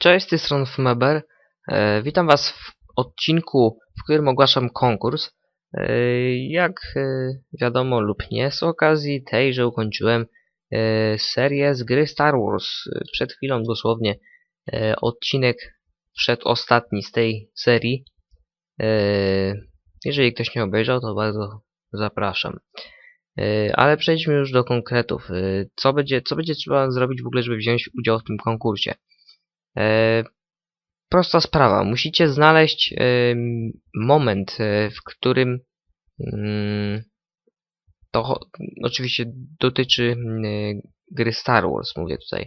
Cześć, z tej strony Fumeber. E, witam Was w odcinku, w którym ogłaszam konkurs. E, jak e, wiadomo lub nie, z okazji tej, że ukończyłem e, serię z gry Star Wars. E, Przed chwilą dosłownie e, odcinek przedostatni z tej serii. E, jeżeli ktoś nie obejrzał, to bardzo zapraszam. E, Ale przejdźmy już do konkretów. E, Co będzie, co będzie trzeba zrobić w ogóle, żeby wziąć udział w tym konkursie? E, prosta sprawa. Musicie znaleźć em, moment, e, w którym mm, to oczywiście dotyczy mm, e, gry Star Wars, mówię tutaj.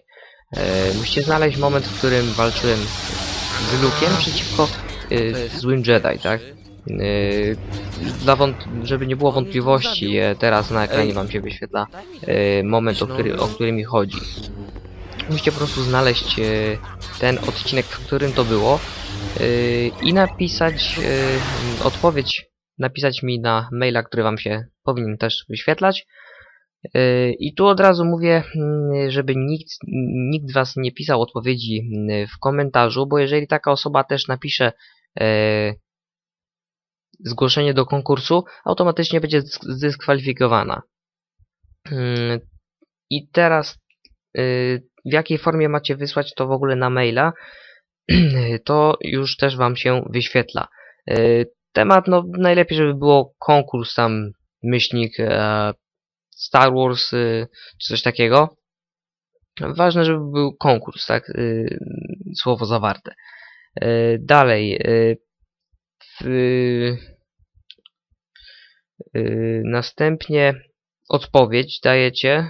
E, musicie znaleźć moment, w którym walczyłem z Luke'em przeciwko e, złym Jedi, tak? E, Dla żeby nie było wątpliwości, e, teraz na ekranie wam się wyświetla e, moment, o który, o który mi chodzi. Musicie po prostu znaleźć e, ten odcinek, w którym to było e, i napisać e, odpowiedź, napisać mi na maila, który wam się powinien też wyświetlać. I tu od razu mówię, mm, żeby nikt, nikt was nie pisał odpowiedzi mm, w komentarzu, bo jeżeli taka osoba też napisze zgłoszenie do konkursu, automatycznie będzie zdysk- zdyskwalifikowana. Mm, I teraz w jakiej formie macie wysłać to w ogóle na maila, to już też Wam się wyświetla. Y, Temat, no najlepiej, żeby było konkurs tam, myślnik e, Star Wars, y, czy coś takiego. Ważne, żeby był konkurs, tak, słowo zawarte. Dalej, następnie odpowiedź dajecie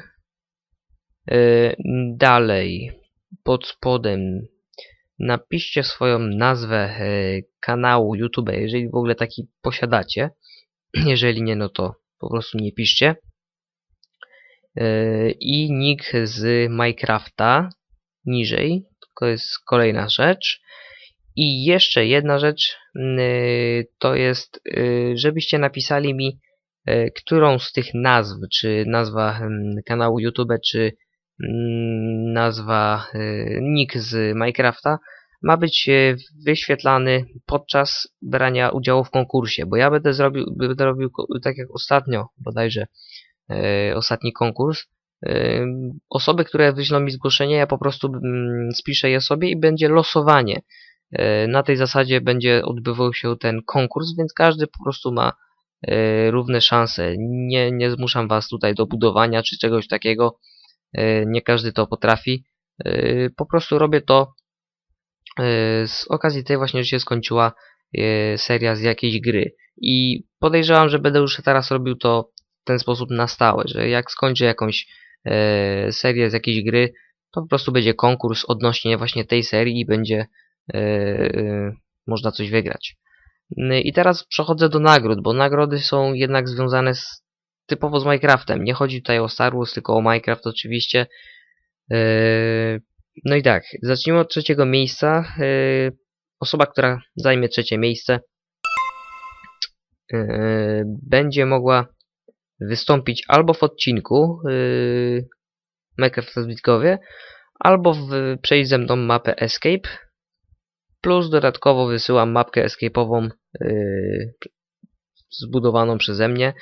Dalej, pod spodem napiszcie swoją nazwę yy, kanału YouTube, jeżeli w ogóle taki posiadacie. Jeżeli nie, no to po prostu nie piszcie. Yy, I nick z Minecrafta niżej, to jest kolejna rzecz. I jeszcze jedna rzecz, to jest, yy, żebyście napisali mi, którą z tych nazw, czy nazwa mm, kanału YouTube, czy nazwa, y, nick z Minecrafta ma być y, wyświetlany podczas brania udziału w konkursie, bo ja będę zrobił, będę robił tak jak ostatnio, bodajże y, ostatni konkurs. Osoby, które wyślą mi zgłoszenie, ja po prostu mm, spiszę je sobie i będzie losowanie. Na tej zasadzie będzie odbywał się ten konkurs, więc każdy po prostu ma równe szanse. Nie, nie zmuszam was tutaj do budowania czy czegoś takiego. E, nie każdy to potrafi. E, Po prostu robię to e, z okazji tej właśnie, że się skończyła seria z jakiejś gry. I podejrzewam, że będę już teraz robił to w ten sposób na stałe, że jak skończę jakąś serię z jakiejś gry, to po prostu będzie konkurs odnośnie właśnie tej serii i będzie można coś wygrać. I teraz przechodzę do nagród, bo nagrody są jednak związane z typowo z Minecraftem. Nie chodzi tutaj o Star Wars, tylko o Minecraft oczywiście. Yy, No i tak, zacznijmy od trzeciego miejsca. Yy, Osoba, która zajmie trzecie miejsce, yy, będzie mogła wystąpić albo w odcinku Minecraft Zbitkowie, albo w, przejść ze mną mapę Escape. Plus dodatkowo wysyłam mapkę escape'ową zbudowaną przeze mnie.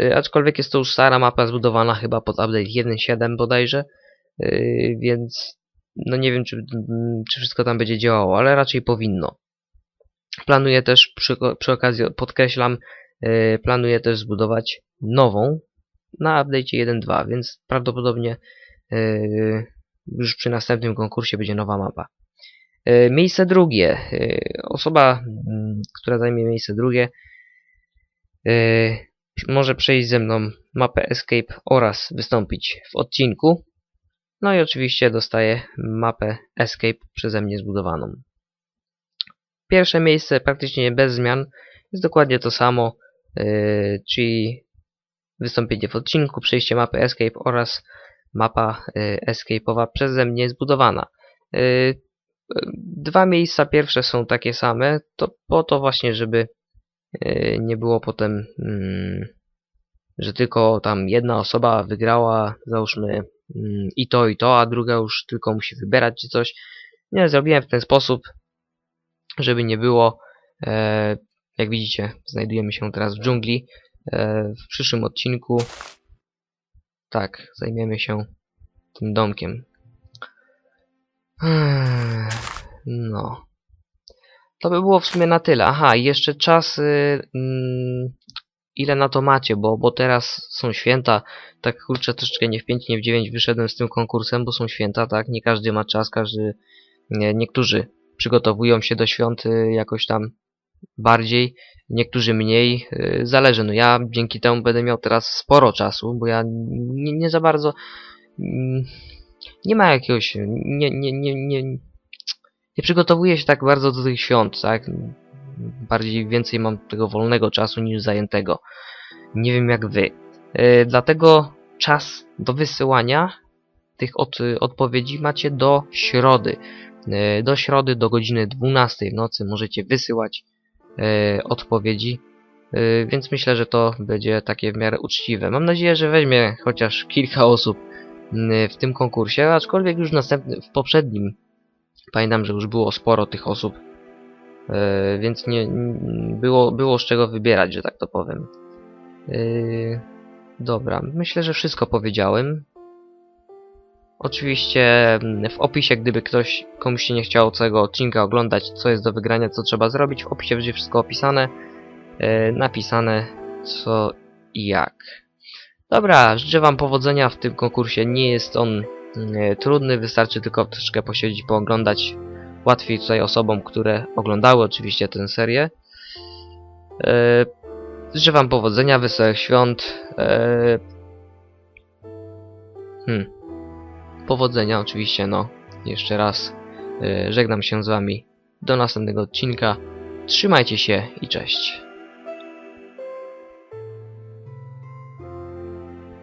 Y, Aczkolwiek jest to już stara mapa zbudowana chyba pod update 1.7 bodajże, y, więc no nie wiem czy, mm, czy wszystko tam będzie działało, ale raczej powinno. Planuję też, przy, przy okazji podkreślam, y, planuję też zbudować nową na update 1.2, więc prawdopodobnie już przy następnym konkursie będzie nowa mapa. Miejsce drugie. Osoba, mm, która zajmie miejsce drugie, może przejść ze mną mapę Escape oraz wystąpić w odcinku. No i oczywiście dostaje mapę Escape przeze mnie zbudowaną. Pierwsze miejsce praktycznie bez zmian jest dokładnie to samo, yy, czyli wystąpienie w odcinku, przejście mapy Escape oraz mapa yy, Escape'owa przeze mnie zbudowana. Yy, dwa miejsca pierwsze są takie same, to po to właśnie, żeby nie było potem, mm, że tylko tam jedna osoba wygrała, załóżmy mm, i to i to, a druga już tylko musi wybierać czy coś. Nie, zrobiłem w ten sposób, żeby nie było. E, jak widzicie, znajdujemy się teraz w dżungli. E, w przyszłym odcinku tak, zajmiemy się tym domkiem. No. To by było w sumie na tyle. Aha, i jeszcze czas. y, mm, ile na to macie, bo, bo teraz są święta. Tak kurczę, troszeczkę nie w 5, nie w 9 wyszedłem z tym konkursem, bo są święta, tak? Nie każdy ma czas, każdy. Nie, niektórzy przygotowują się do świąt y, jakoś tam bardziej, niektórzy mniej. y, Zależy. No ja dzięki temu będę miał teraz sporo czasu, bo ja nie, nie za bardzo. mm, Nie ma jakiegoś. Nie, nie, nie, nie, nie przygotowuję się tak bardzo do tych świąt, tak? Bardziej więcej mam tego wolnego czasu niż zajętego. Nie wiem jak wy. Yy, dlatego czas do wysyłania tych od, odpowiedzi macie do środy. Yy, do środy do godziny 12 w nocy możecie wysyłać yy, odpowiedzi. Więc myślę, że to będzie takie w miarę uczciwe. Mam nadzieję, że weźmie chociaż kilka osób w tym konkursie, aczkolwiek już następny, w poprzednim Pamiętam, że już było sporo tych osób, e, więc nie, było, było z czego wybierać, że tak to powiem. E, dobra, myślę, że wszystko powiedziałem. Oczywiście mm, w opisie, gdyby ktoś, komuś się nie chciało całego odcinka oglądać, co jest do wygrania, co trzeba zrobić, w opisie będzie wszystko opisane, e, napisane co i jak. Dobra, życzę wam powodzenia w tym konkursie, nie jest on trudny, wystarczy tylko troszeczkę posiedzieć, pooglądać. Łatwiej tutaj osobom, które oglądały oczywiście tę serię. E, życzę wam powodzenia, wesołych świąt. E, hmm. Powodzenia oczywiście, no. Jeszcze raz e, żegnam się z wami. Do następnego odcinka. Trzymajcie się i cześć.